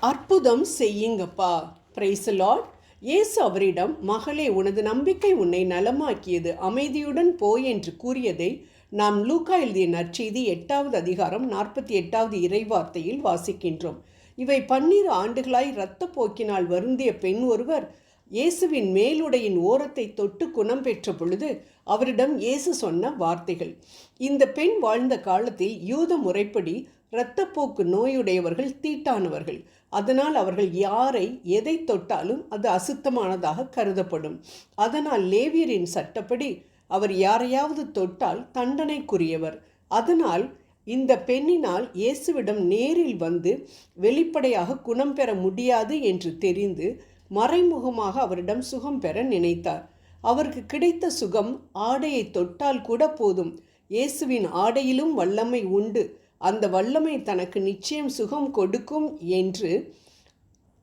அற்புதம் செய்யுங்கப்பா. Price Lord இயேசு அவரிடம் மகளே உனது நம்பிக்கை உன்னை நலமாக்கியது. அமைதியுடன் போய் என்று கூறியதை நாம் லூக்கா எழுதிய நற்செய்தி எட்டாவது அதிகாரம் நாற்பத்தி எட்டாவது இறைவார்த்தையில் வாசிக்கின்றோம். இவை பன்னிரு ஆண்டுகளாய் இரத்த போக்கினால் வருந்திய பெண் ஒருவர் இயேசுவின் மேலுடையின் ஓரத்தை தொட்டு குணம் பெற்ற பொழுது அவரிடம் இயேசு சொன்ன வார்த்தைகள். இந்த பெண் வாழ்ந்த காலத்தில் யூத முறைப்படி இரத்தப்போக்கு நோயுடையவர்கள் தீட்டானவர்கள். அதனால் அவர்கள் யாரை எதை தொட்டாலும் அது அசுத்தமானதாக கருதப்படும். அதனால் லேவியரின் சட்டப்படி அவர் யாரையாவது தொட்டால் தண்டனைக்குரியவர். அதனால் இந்த பெண்ணினால் இயேசுவிடம் நேரில் வந்து வெளிப்படையாக குணம் பெற முடியாது என்று தெரிந்து மறைமுகமாக அவரிடம் சுகம் பெற நினைத்தார். அவருக்கு கிடைத்த சுகம் ஆடையை தொட்டால் கூட போதும். இயேசுவின் ஆடையிலும் வல்லமை உண்டு. அந்த வல்லமை தனக்கு நிச்சயம் சுகம் கொடுக்கும் என்று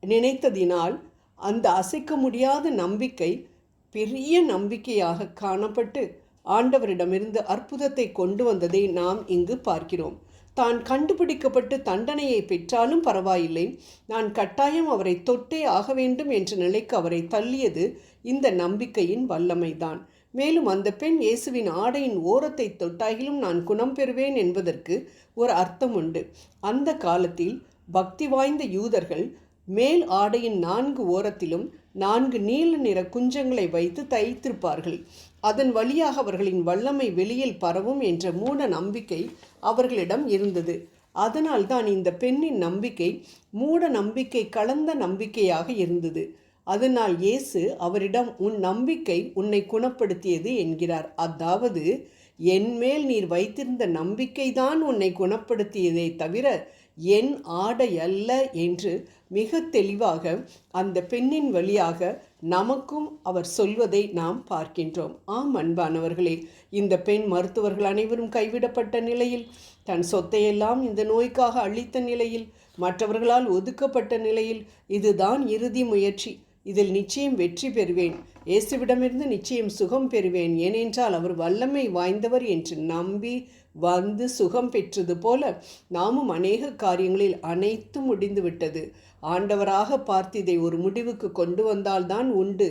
நினைத்ததினால் அந்த அசைக்க முடியாத நம்பிக்கை பெரிய நம்பிக்கையாக காணப்பட்டு ஆண்டவரிடமிருந்து அற்புதத்தை கொண்டு வந்ததை நாம் இங்கு பார்க்கிறோம். தான் கண்டுபிடிக்கப்பட்டு தண்டனையை பெற்றாலும் பரவாயில்லை. நான் கட்டாயம் அவரை தொட்டே ஆக வேண்டும் என்ற நிலைக்கு அவரை தள்ளியது இந்த நம்பிக்கையின் வல்லமைதான். மேலும் அந்த பெண் இயேசுவின் ஆடையின் ஓரத்தை தொட்டாகிலும் நான் குணம் பெறுவேன் என்பதற்கு ஒரு அர்த்தம் உண்டு அந்த காலத்தில் பக்தி வாய்ந்த யூதர்கள் மேல் ஆடையின் நான்கு ஓரத்திலும் நான்கு நீல நிற குஞ்சங்களை வைத்து தைத்திருப்பார்கள். அதன் வழியாக அவர்களின் வல்லமை வெளியில் பரவும் என்ற மூட நம்பிக்கை அவர்களிடம் இருந்தது. அதனால்தான் இந்த பெண்ணின் நம்பிக்கை மூட நம்பிக்கை கலந்த நம்பிக்கையாக இருந்தது. அதனால் இயேசு அவரிடம் உன் நம்பிக்கை உன்னை குணப்படுத்தியது என்கிறார். அதாவது என் மேல் நீர் வைத்திருந்த நம்பிக்கைதான் உன்னை குணப்படுத்தியதே தவிர என் ஆடை அல்ல என்று மிக தெளிவாக அந்த பெண்ணின் வழியாக நமக்கும் அவர் சொல்வதை நாம் பார்க்கின்றோம். ஆம் அன்பானவர்களே இந்த பெண் மருத்துவர்கள் அனைவரும் கைவிடப்பட்ட நிலையில் தன் சொத்தையெல்லாம் இந்த நோய்க்காக அளித்த நிலையில் மற்றவர்களால் ஒதுக்கப்பட்ட நிலையில் இதுதான் இறுதி முயற்சி. இதில் நிச்சயம் வெற்றி பெறுவேன். இயேசுவிடமிருந்து நிச்சயம் சுகம் பெறுவேன். ஏனென்றால் அவர் வல்லமை வாய்ந்தவர் என்று நம்பி வந்து சுகம் பெற்றது போல நாமும் அநேக காரியங்களில் அனைத்தும் முடிந்துவிட்டது. ஆண்டவராக பார்த்து இதை ஒரு முடிவுக்கு கொண்டு வந்தால்தான் உண்டு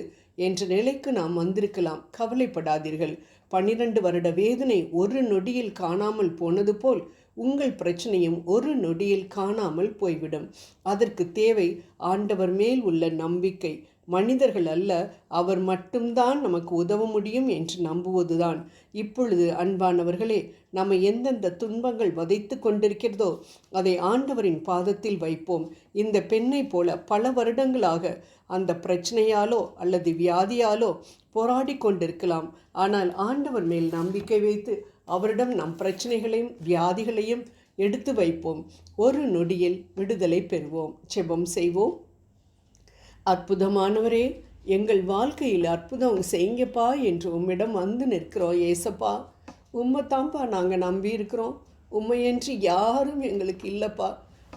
என்ற நிலைக்கு நாம் வந்திருக்கலாம். கவலைப்படாதீர்கள். பன்னிரண்டு வருட வேதனை ஒரு நொடியில் காணாமல் போனது போல் உங்கள் பிரச்சனையும் ஒரு நொடியில் காணாமல் போய்விடும். அதற்கு தேவை ஆண்டவர் மேல் உள்ள நம்பிக்கை. மனிதர்கள் அல்ல அவர் மட்டும்தான் நமக்கு உதவ முடியும் என்று நம்புவதுதான். இப்பொழுது அன்பானவர்களே நம்ம எந்தெந்த துன்பங்கள் வதைத்து கொண்டிருக்கிறதோ அதை ஆண்டவரின் பாதத்தில் வைப்போம். இந்த பெண்ணை போல பல வருடங்களாக அந்த பிரச்சனையாலோ அல்லது வியாதியாலோ போராடி கொண்டிருக்கலாம். ஆனால் ஆண்டவர் மேல் நம்பிக்கை வைத்து அவரிடம் நம் பிரச்சனைகளையும் வியாதிகளையும் எடுத்து வைப்போம். ஒரு நொடியில் விடுதலை பெறுவோம். செபம் செய்வோம். அற்புதமானவரே எங்கள் வாழ்க்கையில் அற்புதம் செய்யுங்கப்பா என்று உம்மிடம் வந்து நிற்கிறோம். ஏசப்பா உம்மை தான்ப்பா நாங்கள் நம்பி இருக்கிறோம் உண்மையன்று யாரும் எங்களுக்கு இல்லைப்பா.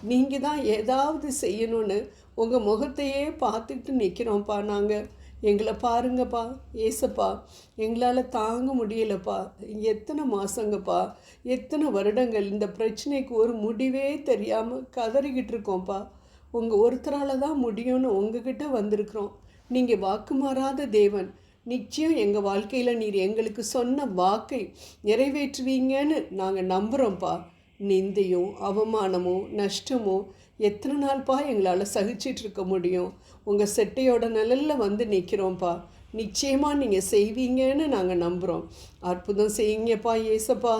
நீங்கள் தான் ஏதாவது செய்யணும்னு உங்கள் முகத்தையே பார்த்துக்கிட்டு நிற்கிறோம்ப்பா நாங்கள் எங்களை பாருங்கப்பா ஏசப்பா. எங்களால் தாங்க முடியலப்பா. எத்தனை மாதங்கப்பா எத்தனை வருடங்கள் இந்த பிரச்சனைக்கு ஒரு முடிவே தெரியாமல் கதறிக்கிட்டு இருக்கோம்ப்பா. உங்கள் ஒருத்தரால் தான் முடியும்னு உங்ககிட்ட வந்திருக்கிறோம். நீங்கள் வாக்கு மாறாத தேவன். நிச்சயம் எங்கள் வாழ்க்கையில் நீர் எங்களுக்கு சொன்ன வாக்கை நிறைவேற்றுவீங்கன்னு நாங்கள் நம்புகிறோம்ப்பா நிந்தையும் அவமானமோ நஷ்டமோ எத்தனை நாள்ப்பா எங்களால் சகிச்சிட்டு இருக்க முடியும்? உங்கள் செட்டையோட நிழலில் வந்து நிற்கிறோம்ப்பா நிச்சயமாக நீங்கள் செய்வீங்கன்னு நாங்கள் நம்புகிறோம் அற்புதம் செய்யுங்கப்பா ஏசப்பா.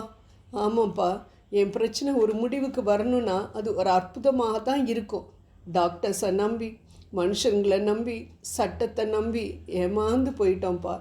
ஆமாம்ப்பா என் பிரச்சனை ஒரு முடிவுக்கு வரணும்னா அது ஒரு அற்புதமாக தான் இருக்கும். டாக்டர்ஸை நம்பி மனுஷங்களை நம்பி சட்டத்தை நம்பி ஏமாந்து போயிட்டோம்ப்பா.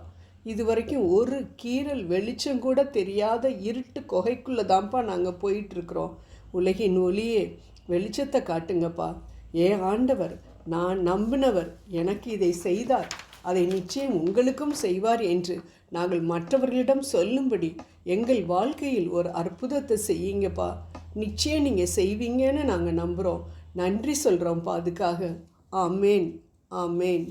இதுவரைக்கும் ஒரு கீரல் வெளிச்சம் கூட தெரியாத இருட்டு குகைக்குள்ளே தான்ப்பா நாங்கள் போயிட்டுருக்குறோம். உலகின் ஒளியே வெளிச்சத்தை காட்டுங்கப்பா. ஏ ஆண்டவர் நான் நம்பினவர் எனக்கு இதை செய்தார். அதை நிச்சயம் உங்களுக்கும் செய்வார் என்று நாங்கள் மற்றவர்களிடம் சொல்லும்படி எங்கள் வாழ்க்கையில் ஒரு அற்புதத்தை செய்யுங்கப்பா. நிச்சயம் நீங்கள் செய்வீங்கன்னு நாங்கள் நம்புகிறோம் நன்றி சொல்கிறோம்ப்பா அதுக்காக. ஆமேன். ஆமேன்.